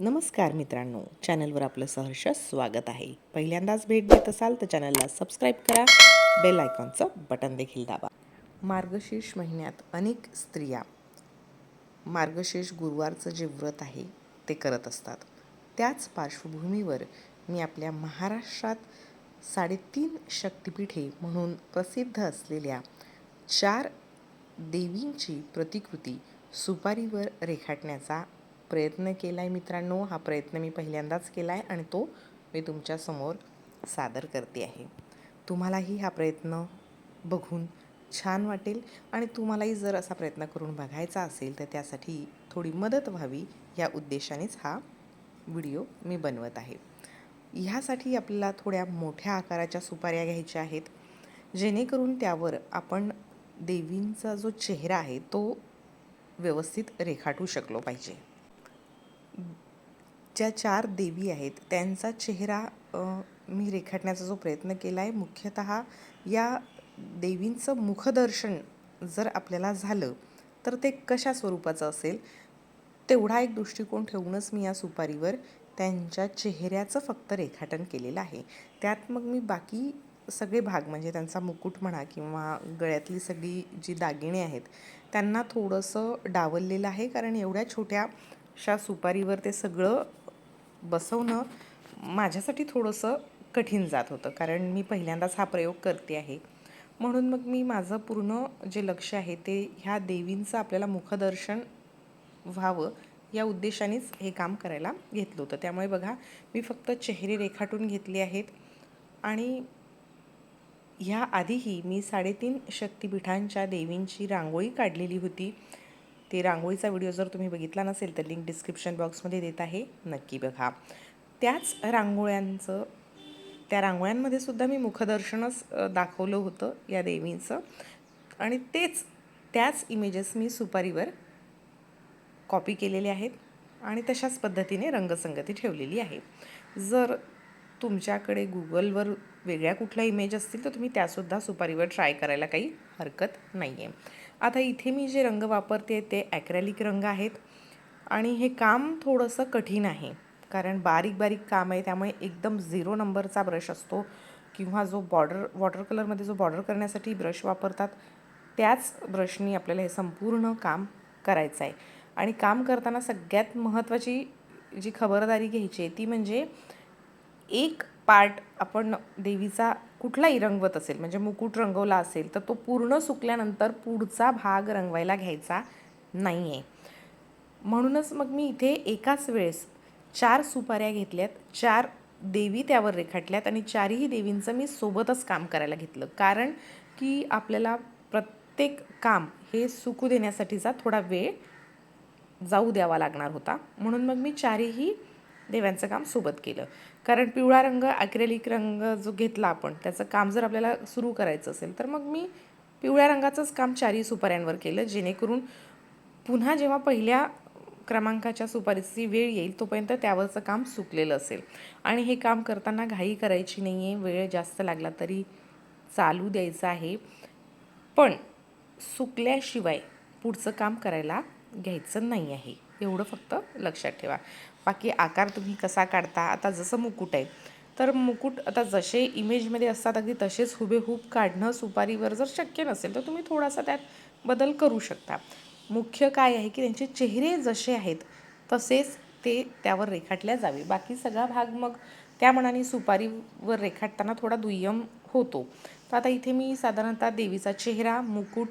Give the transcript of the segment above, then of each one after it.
नमस्कार मित्रांनो चॅनलवर आपलं सहर्ष स्वागत आहे. पहिल्यांदाच भेट देत असाल तर चॅनलला सबस्क्राईब करा बेल आयकॉनचं बटन देखील दाबा. मार्गशीर्ष महिन्यात अनेक स्त्रिया मार्गशीर्ष गुरुवारचं जे व्रत आहे ते करत असतात. त्याच पार्श्वभूमीवर मी आपल्या महाराष्ट्रात साडेतीन शक्तिपीठे म्हणून प्रसिद्ध असलेल्या चार देवींची प्रतिकृती सुपारीवर रेखाटण्याचा प्रयत्न केला आहे मित्रांनो हा प्रयत्न मी पहिल्यांदाच केला आहे आणि तो मी तुमच्यासमोर सादर करते आहे. तुम्हालाही हा प्रयत्न बघून छान वाटेल आणि तुम्हालाही जर असा प्रयत्न करून बघायचा असेल तर त्यासाठी थोडी मदत व्हावी या उद्देशानेच हा व्हिडिओ मी बनवत आहे. ह्यासाठी आपल्याला थोड्या मोठ्या आकाराच्या सुपाऱ्या घ्यायच्या आहेत जेणेकरून त्यावर आपण देवींचा जो चेहरा आहे तो व्यवस्थित रेखाटू शकलो पाहिजे. ज्या चार देवी आहेत त्यांचा चेहरा मी रेखाटण्याचा जो प्रयत्न केला आहे मुख्यतः या देवींचं मुखदर्शन जर आपल्याला झालं तर ते कशा स्वरूपाचं असेल? तेवढा एक दृष्टिकोन ठेवूनच मी या सुपारीवर त्यांच्या चेहऱ्याचं फक्त रेखाटन केलेलं आहे. त्यात मग मी बाकी सगळे भाग म्हणजे त्यांचा मुकुट म्हणा किंवा गळ्यातली सगळी जी दागिने आहेत त्यांना थोडंसं डावललेलं आहे कारण एवढ्या छोट्या अशा सुपारीवर ते सगळं बसवणं माझ्यासाठी थोडंसं कठीण जात होतं. कारण मी पहिल्यांदाच हा प्रयोग करते आहे. म्हणून मग मी माझं पूर्ण जे लक्ष आहे ते ह्या देवींचं आपल्याला मुखदर्शन व्हावं या उद्देशानेच हे काम करायला घेतलं होतं. त्यामुळे बघा मी फक्त चेहरे रेखाटून घेतले आहेत. आणि ह्या आधीही मी साडेतीन शक्तिपीठांच्या देवींची रांगोळी काढलेली होती. ते रांगोळीचा व्हिडिओ जर तुम्ही बघितला नसेल तर लिंक डिस्क्रिप्शन बॉक्समध्ये देत आहे. नक्की बघा. त्याच रांगोळ्यांचं त्या रांगोळ्यांमध्ये सुद्धा मी मुखदर्शनच दाखवलं होतं या देवींचं. आणि तेच त्याच इमेजेस मी सुपारीवर कॉपी केलेले आहेत आणि तशाच पद्धतीने रंगसंगती ठेवलेली आहे. जर तुमच्याकडे गुगलवर वेगळ्या कुठल्या इमेज असतील तर तुम्ही त्यासुद्धा सुपारीवर ट्राय करायला काही हरकत नाही आहे आता इथे मी जे रंग वापरते ते ॲक्रॅलिक रंग आहेत. आणि हे काम थोडंसं कठीण आहे. कारण बारीक बारीक काम आहे. त्यामुळे एकदम झिरो नंबरचा ब्रश असतो. किंवा जो बॉर्डर वॉटर कलरमध्ये जो बॉर्डर करण्यासाठी ब्रश वापरतात त्याच ब्रशनी आपल्याला हे संपूर्ण काम करायचं आहे. आणि काम करताना सगळ्यात महत्त्वाची जी खबरदारी घ्यायची आहे ती म्हणजे एक पार्ट आपण देवीचा कुठलाही रंगवत असेल म्हणजे मुकुट रंगवला असेल तर तो पूर्ण सुकल्यानंतर पुढचा भाग रंगवायला घ्यायचा नाही आहे म्हणूनच मग मी इथे एकाच वेळेस चार सुपाऱ्या घेतल्यात चार देवी त्यावर रेखाटल्यात आणि चारही देवींचं मी सोबतच काम करायला घेतलं. कारण की आपल्याला प्रत्येक काम हे सुकू देण्यासाठीचा थोडा वेळ जाऊ द्यावा लागणार होता. म्हणून मग मी चारही देव्यांचं काम सोबत केलं. कारण पिवळा रंग ॲक्रेलिक रंग जो घेतला आपण त्याचं काम जर आपल्याला सुरू करायचं असेल तर मग मी पिवळ्या रंगाचंच काम चारही सुपाऱ्यांवर केलं जेणेकरून पुन्हा जेव्हा पहिल्या क्रमांकाच्या सुपारीची वेळ येईल तोपर्यंत त्यावरचं काम सुकलेलं असेल. आणि हे काम करताना घाई करायची नाही आहे वेळ जास्त लागला तरी चालू द्यायचं आहे. पण सुकल्याशिवाय पुढचं काम करायला घ्यायचं नाही आहे. एवढं फक्त लक्षात ठेवा. बाकी आकार तुम्ही कसा काढता? आता जसं मुकुट आहे तर मुकुट आता जसे इमेजमध्ये असतात अगदी तसेच हुबेहूब काढणं सुपारीवर जर शक्य नसेल तर तुम्ही थोडासा त्यात बदल करू शकता. मुख्य काय आहे की त्यांचे चेहरे जसे आहेत तसेच ते त्यावर रेखाटल्या जावे. बाकी सगळा भाग मग त्या मनाने सुपारीवर रेखाटताना थोडा दुय्यम होतो. तर आता इथे मी साधारणतः देवीचा चेहरा मुकुट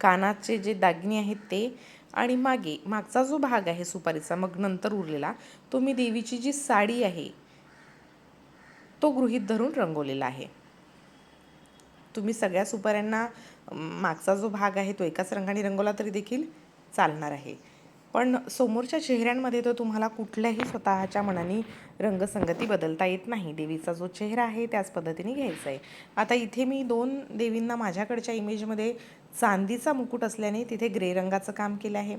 कानाचे जे दागिने आहेत ते आणि मागे मागचा जो भाग आहे सुपारीचा मग नंतर उरलेला तो मी देवीची जी साडी आहे तो गृहीत धरून रंगवलेला आहे. तुम्ही सगळ्या सुपाऱ्यांना मागचा जो भाग आहे तो एकाच रंगाने रंगवला तरी देखील चालणार आहे. पण समोरच्या चेहऱ्यांमध्ये तर तुम्हाला कुठल्याही स्वतःच्या मनाने रंगसंगती बदलता येत नाही. देवीचा जो चेहरा आहे त्याच पद्धतीने घ्यायचा आहे. आता इथे मी दोन देवींना माझ्याकडच्या इमेजमध्ये चांदीचा मुकुट असल्याने तिथे ग्रे रंगाचं काम केलं आहे.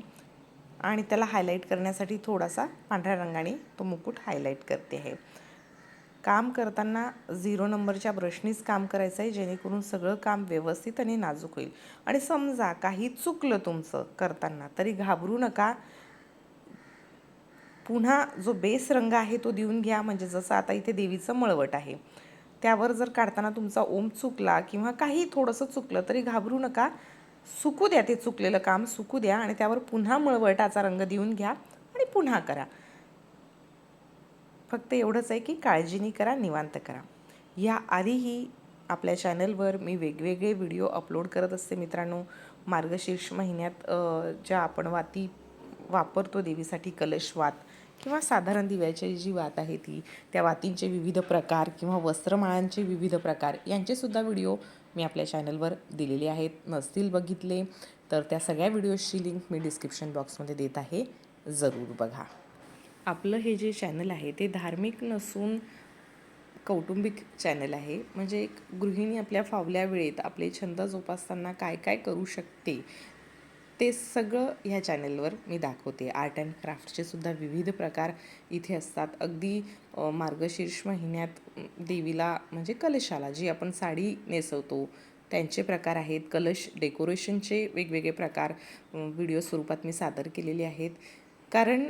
आणि त्याला हायलाईट करण्यासाठी थोडासा पांढऱ्या रंगाने तो मुकुट हायलाईट करते आहे. काम करताना झिरो नंबरच्या ब्रशनीच काम करायचं आहे जेणेकरून सगळं काम व्यवस्थित आणि नाजूक होईल. आणि समजा काही चुकलं तुमचं करताना तरी घाबरू नका. पुन्हा जो बेस रंग आहे तो देऊन घ्या म्हणजे जसं आता इथे देवीचं मळवट आहे. त्यावर जर काढताना तुमचा ओम चुकला किंवा काही थोडंसं चुकलं तरी घाबरू नका. सुकू द्या ते चुकलेलं काम सुकू द्या आणि त्यावर पुन्हा मळवटाचा रंग देऊन घ्या आणि पुन्हा करा. फक्त एवढंच आहे की काळजीनी करा निवांत करा. या आधीही आपल्या चॅनलवर मी वेगवेगळे व्हिडिओ अपलोड करत असते मित्रांनो. मार्गशीर्ष महिन्यात ज्या आपण वाती वापरतो देवीसाठी कलशवात किंवा साधारण दिव्याची जी वात आहे ती त्या वातींचे विविध प्रकार किंवा वस्त्रमाळांचे विविध प्रकार यांचेसुद्धा व्हिडिओ मी आपल्या चॅनलवर दिलेले आहेत. नसतील बघितले तर त्या सगळ्या व्हिडिओजची लिंक मी डिस्क्रिप्शन बॉक्समध्ये देत आहे. जरूर बघा. आपलं हे जे चॅनल आहे ते धार्मिक नसून कौटुंबिक चॅनल आहे. म्हणजे एक गृहिणी आपल्या फावल्या वेळेत आपले छंद जोपासताना काय काय करू शकते ते सगळं ह्या चॅनलवर मी दाखवते. आर्ट अँड क्राफ्टचे सुद्धा विविध प्रकार इथे असतात. अगदी मार्गशीर्ष महिन्यात देवीला म्हणजे कलशाला जी आपण साडी नेसवतो त्यांचे प्रकार आहेत. कलश डेकोरेशनचे वेगवेगळे प्रकार व्हिडिओ स्वरूपात मी सादर केलेले आहेत. कारण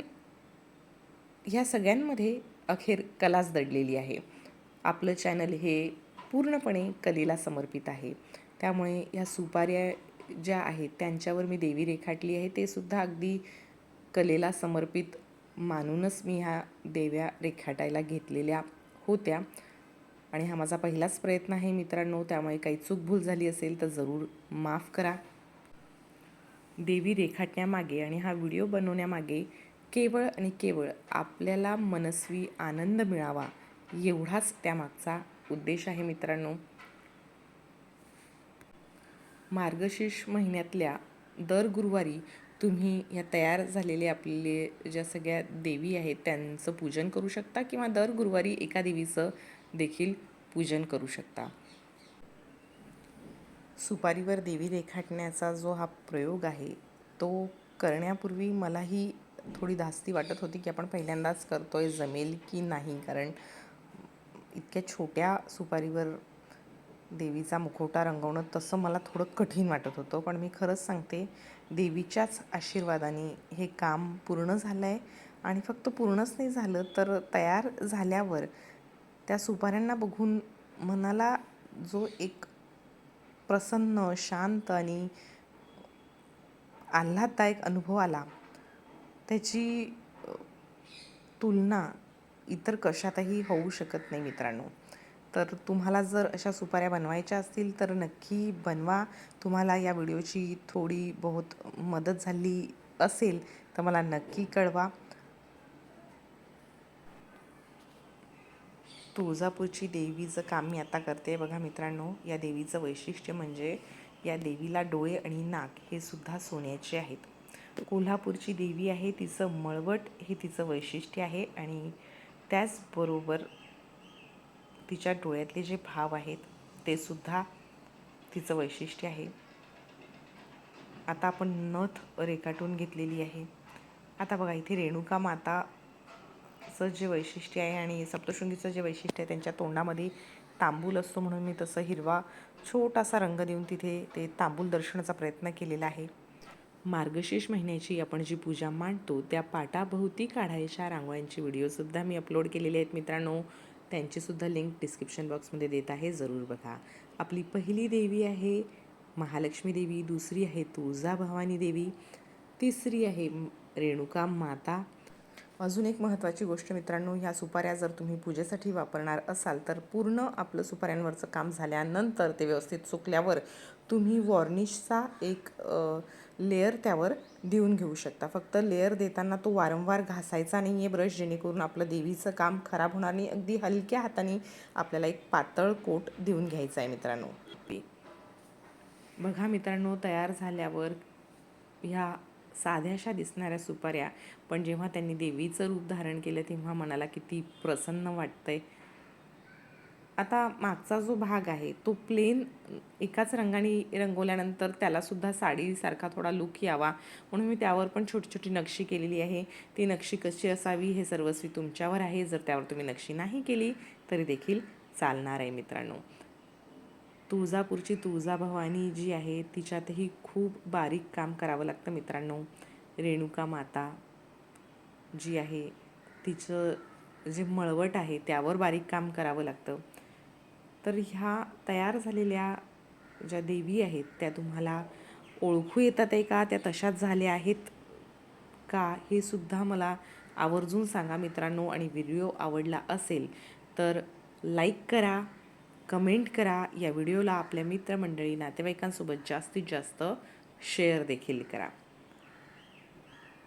ह्या सगळ्यांमध्ये अखेर कलाच दडलेली आहे. आपलं चॅनल हे पूर्णपणे कलेला समर्पित आहे. त्यामुळे ह्या सुपाऱ्या ज्या आहेत त्यांच्यावर मी देवी रेखाटली आहे ते सुद्धा अगदी कलेला समर्पित मानूनच मी ह्या देव्या रेखाटायला घेतलेल्या होत्या. आणि हा माझा पहिलाच प्रयत्न आहे मित्रांनो त्यामुळे काही चूक भूल झाली असेल तर जरूर माफ करा. देवी रेखाटण्यामागे आणि हा व्हिडिओ बनवण्यामागे केवळ आणि केवळ आपल्याला मनस्वी आनंद मिळावा एवढाच त्यामागचा उद्देश आहे मित्रांनो. मार्गशीर्ष महिन्यातल्या दर गुरुवारी तुम्ही या तयार झालेले आपले ज्या सगळ्या देवी आहेत त्यांचं पूजन करू शकता किंवा दर गुरुवारी एका देवीचं देखील पूजन करू शकता. सुपारीवर देवी रेखाटण्याचा जो हा प्रयोग आहे तो करण्यापूर्वी मलाही थोडी धास्ती वाटत होती की आपण पहिल्यांदाच करतो आहे जमेल की नाही कारण इतक्या छोट्या सुपारीवर देवीचा मुखवटा रंगवणं तसं मला थोडं कठीण वाटत होतं. पण मी खरंच सांगते देवीच्याच आशीर्वादाने हे काम पूर्ण झालं आहे आणि फक्त पूर्णच नाही झालं तर तयार झाल्यावर त्या सुपाऱ्यांना बघून मनाला जो एक प्रसन्न शांत आणि आल्हाददायक अनुभव आला त्याची तुलना इतर कशातही होऊ शकत नाही मित्रांनो. तर तुम्हाला जर अशा सुपाऱ्या बनवायच्या असतील तर नक्की बनवा. तुम्हाला या व्हिडिओची थोडी बहुत मदत झाली असेल तर मला नक्की कळवा. तुळजापूरची देवीचं काम मी आता करते बघा मित्रांनो. या देवीचं वैशिष्ट्य म्हणजे या देवीला डोळे आणि नाक हे सुद्धा सोन्याचे आहेत. कोल्हापूरची देवी आहे तिचं मळवट हे तिचं वैशिष्ट्य आहे आणि त्याचबरोबर तिच्या डोळ्यातले जे भाव आहेत ते सुद्धा तिचं वैशिष्ट्य आहे. आता आपण नथ रेखाटून घेतलेली आहे. आता बघा इथे रेणुका माताचं जे वैशिष्ट्य आहे आणि सप्तशृंगीचं जे वैशिष्ट्य आहे त्यांच्या तोंडामध्ये तांबूल असतो म्हणून मी तसं हिरवा छोटासा रंग देऊन तिथे ते तांबूल दर्शनाचा प्रयत्न केलेला आहे. मार्गशीर्ष महिन्याची आपण जी पूजा मांडतो त्या पाटाभोवती काढायच्या रांगोळ्यांचे व्हिडिओसुद्धा मी अपलोड केलेले आहेत मित्रांनो. त्यांचीसुद्धा लिंक डिस्क्रिप्शन बॉक्समध्ये देत आहे जरूर बघा. आपली पहिली देवी आहे महालक्ष्मी देवी दुसरी आहे तुळजाभवानी देवी तिसरी आहे रेणुका माता अजून एक महत्त्वाची गोष्ट मित्रांनो ह्या सुपाऱ्या जर तुम्ही पूजेसाठी वापरणार असाल तर पूर्ण आपलं सुपाऱ्यांवरचं काम झाल्यानंतर ते व्यवस्थित सुकल्यावर तुम्ही वॉर्निशचा एक लेअर त्यावर देऊन घेऊ शकता. फक्त लेअर देताना तो वारंवार घासायचा नाही आहे ब्रश जेणेकरून आपलं देवीचं काम खराब होणार नाही. अगदी हलक्या हाताने आपल्याला एक पातळ कोट देऊन घ्यायचा आहे मित्रांनो. बघा मित्रांनो तयार झाल्यावर ह्या साध्याशा दिसणाऱ्या सुपाऱ्या. पण जेव्हा त्यांनी देवीचं रूप धारण केलं तेव्हा मनाला किती प्रसन्न वाटतंय. आता मागचा जो भाग आहे तो प्लेन एकाच रंगाने रंगवल्यानंतर त्यालासुद्धा साडीसारखा थोडा लुक यावा. म्हणून मी त्यावर पण छोटी छोटी नक्षी केलेली आहे. ती नक्षी कशी असावी हे सर्वस्वी तुमच्यावर आहे. जर त्यावर तुम्ही नक्षी नाही केली तरी देखील चालणार आहे मित्रांनो. तुळजापूरची तुळजाभवानी जी आहे तिच्यातही खूप बारीक काम करावं लागतं मित्रांनो. रेणुका माता जी आहे तिचं जे मळवट आहे त्यावर बारीक काम करावं लागतं. तर ह्या तयार झालेल्या ज्या देवी आहेत त्या तुम्हाला ओळखू येतात आहे का? त्या तशाच झाल्या आहेत का? हे सुद्धा मला आवर्जून सांगा मित्रांनो आणि व्हिडिओ आवडला असेल तर लाईक करा कमेंट करा. या व्हिडिओला आपल्या मित्रमंडळी नातेवाईकांसोबत जास्तीत जास्त शेअर देखील करा.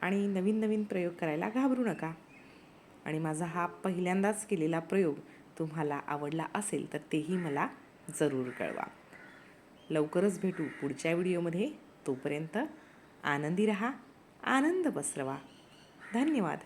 आणि नवीन नवीन प्रयोग करायला घाबरू नका. आणि माझा हा पहिल्यांदाच केलेला प्रयोग तुम्हाला आवडला असेल तर तेही मला जरूर कळवा. लवकरच भेटू पुढच्या व्हिडिओमध्ये. तोपर्यंत आनंदी रहा आनंद पसरवा. धन्यवाद.